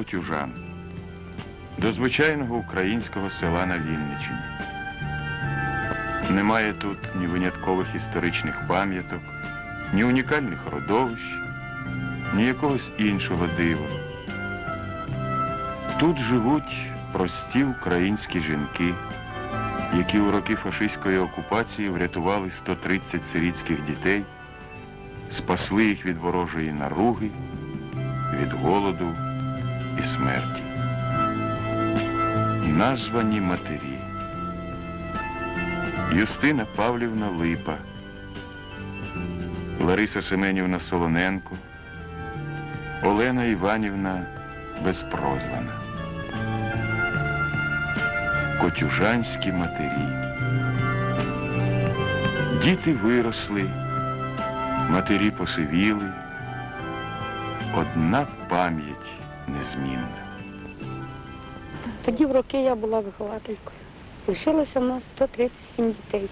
Котюжан, до звичайного українського села на Вінниччині. Немає тут ні виняткових історичних пам'яток, ні унікальних родовищ, ні якогось іншого дива. Тут живуть прості українські жінки, які у роки фашистської окупації врятували 130 сирітських дітей, спасли їх від ворожої наруги, від голоду і смерті. Названі матері. Юстина Павлівна Липа, Лариса Семенівна Солоненко, Олена Іванівна Безпрозвана. Котюжанські матері. Діти виросли, матері посивіли, одна пам'ять незмінна. Тоді в роки я була вихователькою. Лишилося в нас 137 дітей.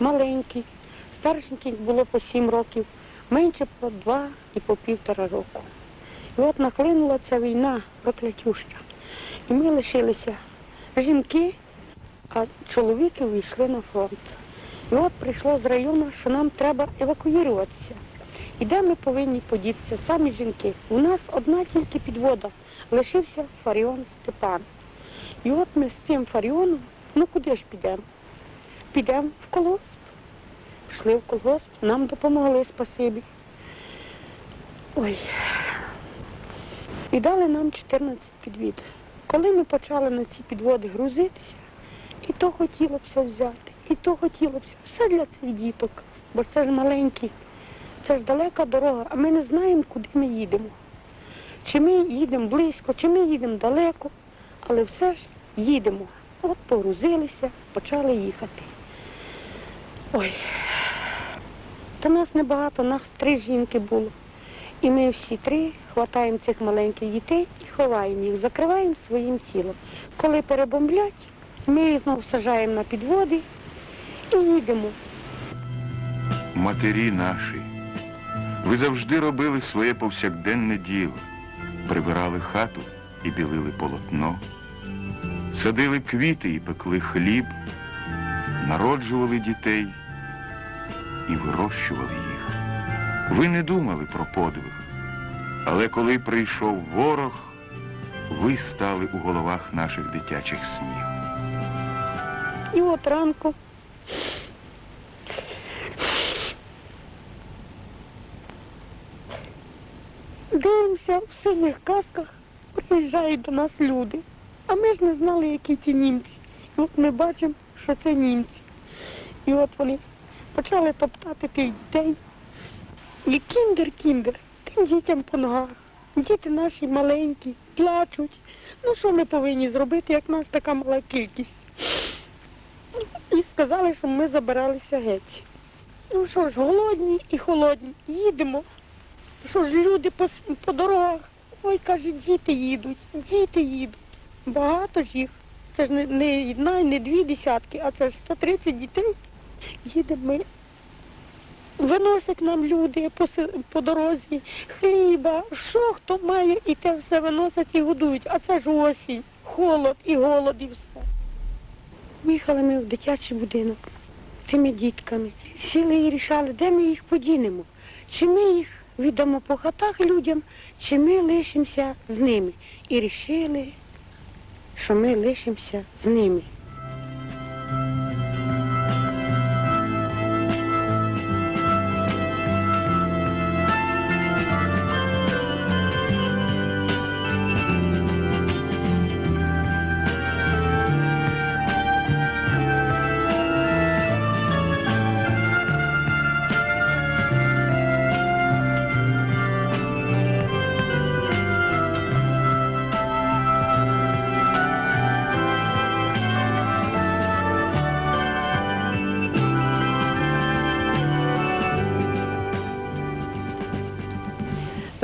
Маленькі, старшеньких було по 7 років, менше по 2 і по півтора року. І от нахлинула ця війна проклятюща. І ми лишилися жінки, а чоловіки вийшли на фронт. І от прийшло з району, що нам треба евакуюватися. І де ми повинні подітися, самі жінки. У нас одна тільки підвода, лишився Фаріон Степан. І от ми з цим Фаріоном, ну куди ж підемо? Підемо в колгосп. Пішли в колгосп, нам допомогли, спасибі. Ой. І дали нам 14 підвід. Коли ми почали на ці підводи грузитися, і то хотілося взяти, і то хотілося. Все для цих діток, бо це ж маленькі, це ж далека дорога, а ми не знаємо, куди ми їдемо. Чи ми їдемо близько, чи ми їдемо далеко, але все ж їдемо. От погрузилися, почали їхати. Ой. Та нас небагато, нас три жінки було. І ми всі три хватаємо цих маленьких дітей і ховаємо їх, закриваємо своїм тілом. Коли перебомблять, ми знову сажаємо на підводи і їдемо. Матері наші, ви завжди робили своє повсякденне діло, прибирали хату і білили полотно, садили квіти і пекли хліб, народжували дітей і вирощували їх. Ви не думали про подвиг, але коли прийшов ворог, ви стали у головах наших дитячих снів. І от ранку дивимося в синіх касках, приїжджають до нас люди. А ми ж не знали, які ті німці. І от ми бачимо, що це німці. І от вони почали топтати тих дітей. І кіндер, кіндер, тим дітям по ногах. Діти наші маленькі, плачуть. Ну що ми повинні зробити, як нас така мала кількість? І сказали, що ми забиралися геть. Ну що ж, голодні і холодні, їдемо. Що ж, люди по, по дорогах. Ой, каже, діти їдуть, діти їдуть. Багато ж їх. Це ж не, не одна і не дві десятки, а це ж 130 дітей. Їдемо ми. Виносять нам люди по, по дорозі хліба, що хто має, і те все виносять і годують. А це ж осінь, холод і голод, і все. Їхали ми в дитячий будинок з тими дітками. Сіли і рішали, де ми їх подінемо. Чи ми їх віддамо по хатах людям, чи ми лишимося з ними. І рішили, що ми лишимося з ними.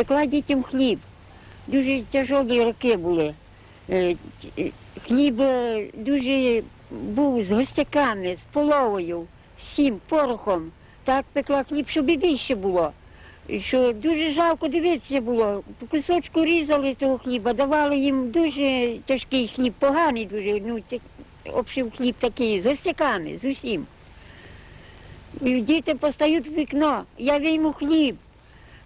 Пекла дітям хліб. Дуже тяжкі роки були. Е, е, Хліб е, дуже був з гостяками, з половою, з сім порохом. Так пекла хліб, щоб і більше було. що дуже жалко дивитися було. По кусочку різали того хліба, давали їм дуже тяжкий хліб, поганий дуже, ну, общий хліб такий, з гостяками, з усім. Діти постають в вікно, я вийму хліб.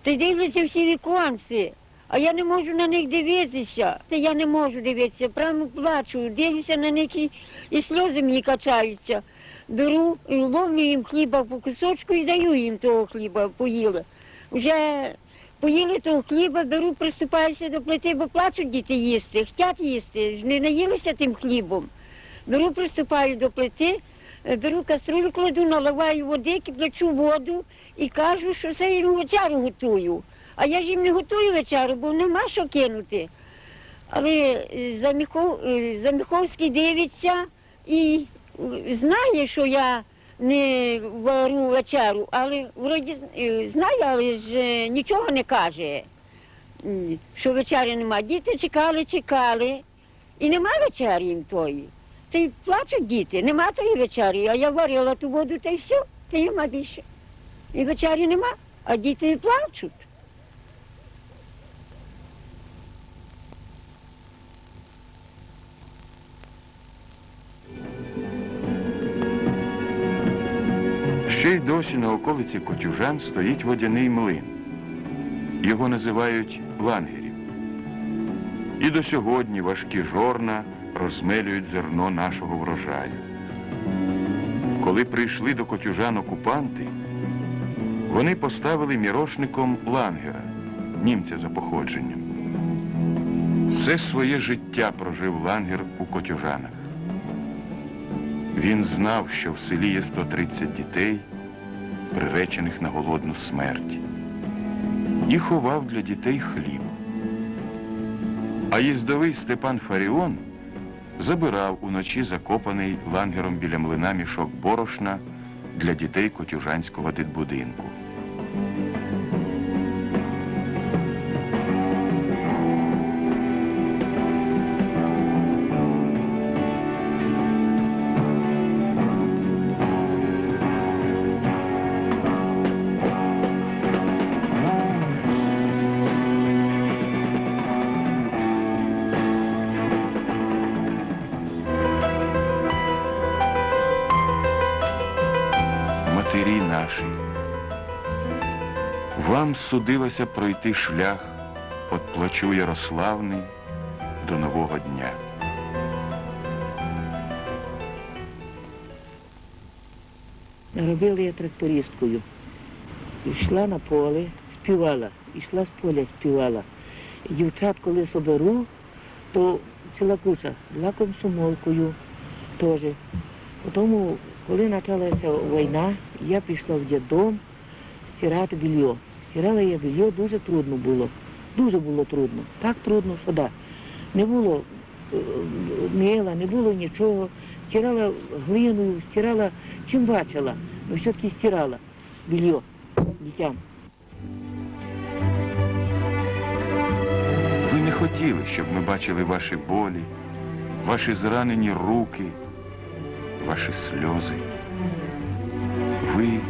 Ти дивляться всі віконці, а я не можу на них дивитися. Я не можу дивитися, прямо плачу, дивлюся на них і, і сльози мені качаються. Беру і ловлю їм хліба по кусочку і даю їм того хліба, поїли. Вже поїли того хліба, беру, приступаюся до плити, бо плачуть діти їсти, хочуть їсти, не наїлися тим хлібом. Беру, приступаю до плити, е, беру каструлю, кладу, наливаю води, киплячу воду і кажу, що все їм вечерю готую. А я ж їм не готую вечерю, бо нема що кинути. Але е, Заміхов, е, Заміховський дивиться і е, знає, що я не варю вечерю, але вроді знає, але ж нічого не каже, що вечері нема. Діти чекали, чекали, і нема вечері їм тої. Та й плачуть діти, нема тої вечері, а я варила ту воду та й все, та й нема більше. І вечері нема, а діти плачуть. Ще й досі на околиці Котюжан стоїть водяний млин. Його називають лангерів. І до сьогодні важкі жорна розмелюють зерно нашого врожаю. Коли прийшли до Котюжан окупанти, вони поставили мірошником лангера, німця за походженням. Все своє життя прожив лангер у Котюжанах. Він знав, що в селі є 130 дітей, приречених на голодну смерть, і ховав для дітей хліб. А їздовий Степан Фаріон забирав уночі закопаний лангером біля млина мішок борошна для дітей Котюжанського дитбудинку. Вам судилося пройти шлях от плачу Ярославний до нового дня. Робила я трактористкою. Йшла на поле, співала, йшла з поля, співала. Дівчат, коли соберу, то ціла куча була комсомолкою теж. Тому, коли почалася війна, я пішла в дідом стирати белье. Стирала я белье, дуже трудно було. Дуже було трудно. Так трудно, що да. Не було е, мила, не було нічого. Стирала глиною, стирала чим бачила, але все-таки стирала белье дітям. Ви не хотіли, щоб ми бачили ваші болі, ваші зранені руки, ваші сльози. Ви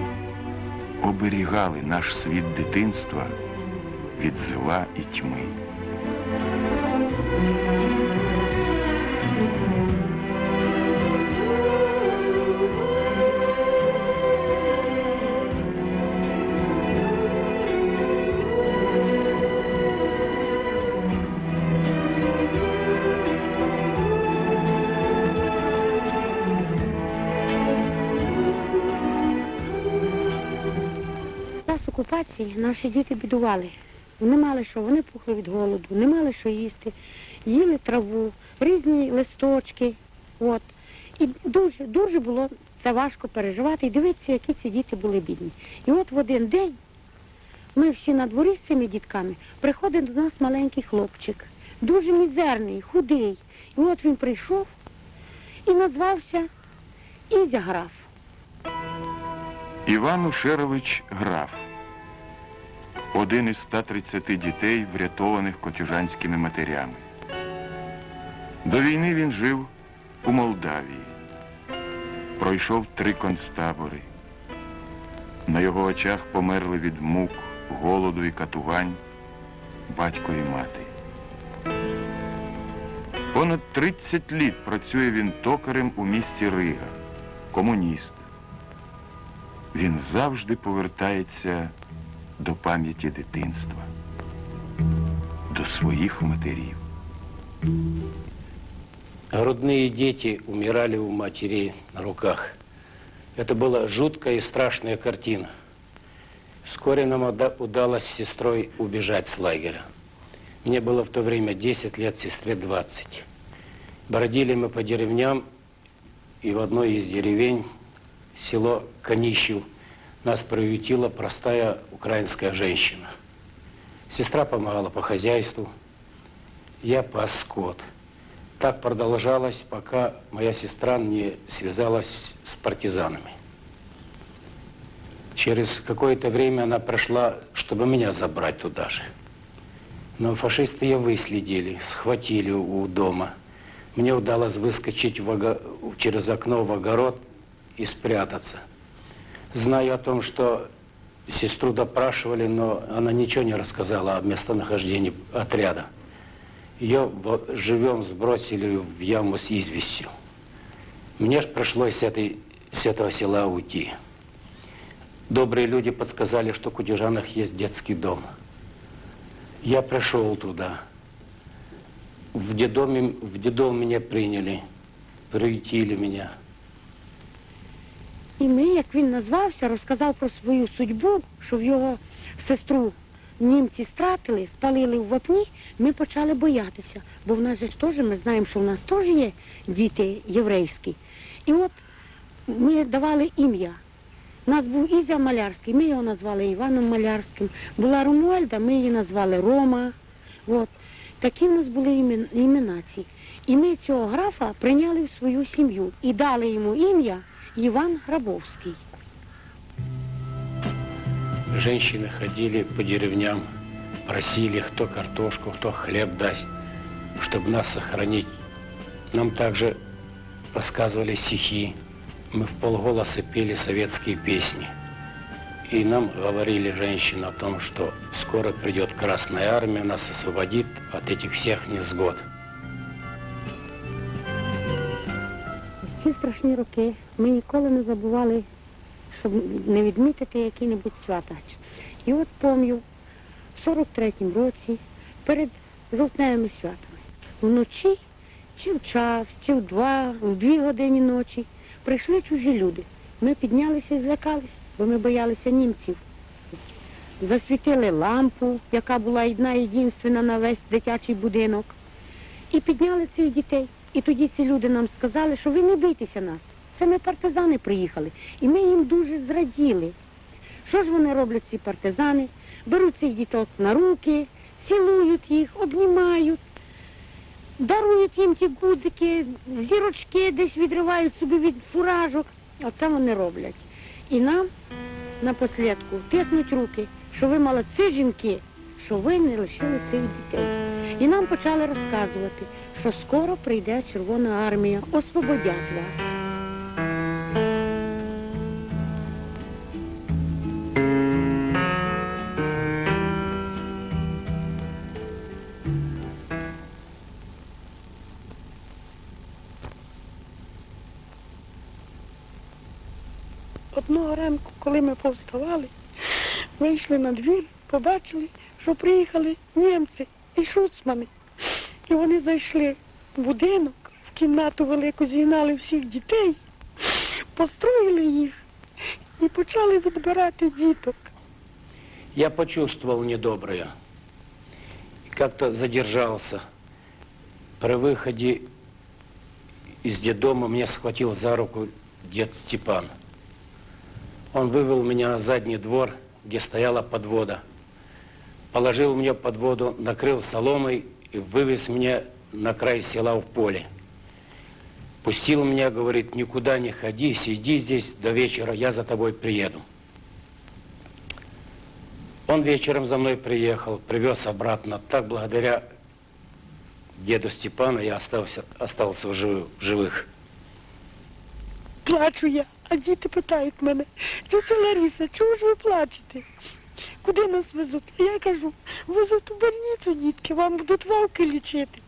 оберігали наш світ дитинства від зла і тьми. Окупації наші діти бідували. Не мали що, вони пухли від голоду, не мали що їсти, їли траву, різні листочки. От. І дуже, дуже було це важко переживати і дивитися, які ці діти були бідні. І от в один день ми всі на дворі з цими дітками приходить до нас маленький хлопчик, дуже мізерний, худий. І от він прийшов і назвався Ізя Граф. Іван Ушерович Граф, один із 130 дітей, врятованих котюжанськими матерями. До війни він жив у Молдавії. Пройшов три концтабори. На його очах померли від мук голоду і катувань батько і мати. Понад 30 літ працює він токарем у місті Рига, комуніст. Він завжди повертається до пам'яті дитинства, до своїх матерів. Грудные дети умирали у матерей на руках. Это была жуткая и страшная картина. Вскоре нам ода- удалось с сестрой убежать с лагеря. Мне было в то время 10 лет, сестре 20. Бродили мы по деревням, и в одной из деревень, село Конищев, нас приютила простая украинская женщина. Сестра помогала по хозяйству, я пас скот. Так продолжалось, пока моя сестра не связалась с партизанами. Через какое-то время она пришла, чтобы меня забрать туда же. Но фашисты ее выследили, схватили у дома. Мне удалось выскочить в ого- через окно в огород и спрятаться. Знаю о том, что сестру допрашивали, но она ничего не рассказала о местонахождении отряда. Ее живем сбросили в яму с известью. Мне ж пришлось с, этой, с этого села уйти. Добрые люди подсказали, что в Кудежанах есть детский дом. Я пришел туда. В детдоме, в детдом меня приняли, приютили меня. І ми, як він назвався, розказав про свою судьбу, що в його сестру німці стратили, спалили в вапні, ми почали боятися. Бо в нас же ж теж, ми знаємо, що в нас теж є діти єврейські. І от ми давали ім'я. У нас був Ізя Малярський, ми його назвали Іваном Малярським. Була Ромуальда, ми її назвали Рома. От. Такі в нас були імен- імена ці. І ми цього графа прийняли в свою сім'ю і дали йому ім'я Іван Грабовський. Женщины ходили по деревням, просили, кто картошку, кто хлеб даст, чтобы нас сохранить. Нам также рассказывали стихи. Мы в полголоса пели советские песни. И нам говорили женщины о том, что скоро придет Красная Армия, нас освободит от этих всех невзгод. Ці страшні роки ми ніколи не забували, щоб не відмітити які-небудь свята. І от пам'ятаю, в 43-му році, перед жовтневими святами, вночі, чи в час, чи в два, в дві години ночі, прийшли чужі люди. Ми піднялися і злякалися, бо ми боялися німців. Засвітили лампу, яка була одна єдинственна на весь дитячий будинок, і підняли цих дітей. І тоді ці люди нам сказали, що ви не бійтеся нас. Це ми партизани приїхали. І ми їм дуже зраділи. Що ж вони роблять, ці партизани? Беруть цих діток на руки, цілують їх, обнімають, дарують їм ті гудзики, зірочки десь відривають собі від фуражок. Оце вони роблять. І нам напослідку тиснуть руки, що ви молодці жінки, що ви не лишили цих дітей. І нам почали розказувати, що скоро прийде Червона армія, освободять вас. Одного ранку, коли ми повставали, вийшли на двір, побачили, що приїхали німці і шуцмани. І вони зайшли в будинок, в кімнату велику зігнали всіх дітей, построїли їх і почали відбирати діток. Я почувствовал недоброе. Как-то задержался. При выходе из детдома меня схватил за руку дед Степан. Он вывел меня на задний двор, где стояла подвода. Положил меня под воду, накрыл соломой и вывез меня на край села в поле. Пустил меня, говорит, никуда не ходи, сиди здесь до вечера, я за тобой приеду. Он вечером за мной приехал, привез обратно. Так благодаря деду Степану я остался, остался в жив- в живых. Плачу я, а діти питають мене, тетя Лариса, чого ж ви плачете? Куди нас везуть? Я кажу, везуть у больницю, дітки, вам будуть валки лічити.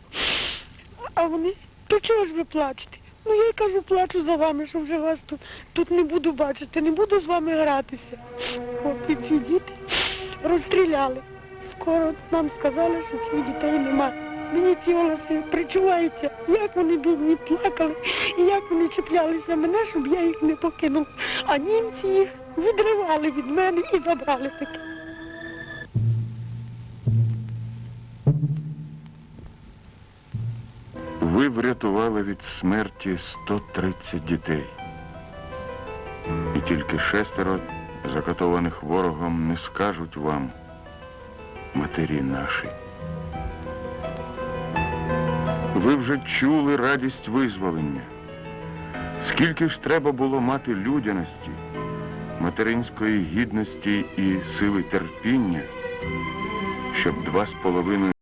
А вони, то чого ж ви плачете? Ну я й кажу, плачу за вами, що вже вас тут, тут не буду бачити, не буду з вами гратися. От і ці діти розстріляли. Скоро нам сказали, що цих дітей нема. Мені ці голоси причуваються, як вони бідні плакали, і як вони чіплялися мене, щоб я їх не покинув. А німці їх відривали від мене і забрали таки. Ви врятували від смерті 130 дітей. І тільки шестеро закатованих ворогом не скажуть вам, матері наші. Ви вже чули радість визволення. Скільки ж треба було мати людяності, материнської гідності і сили терпіння, щоб два з половиною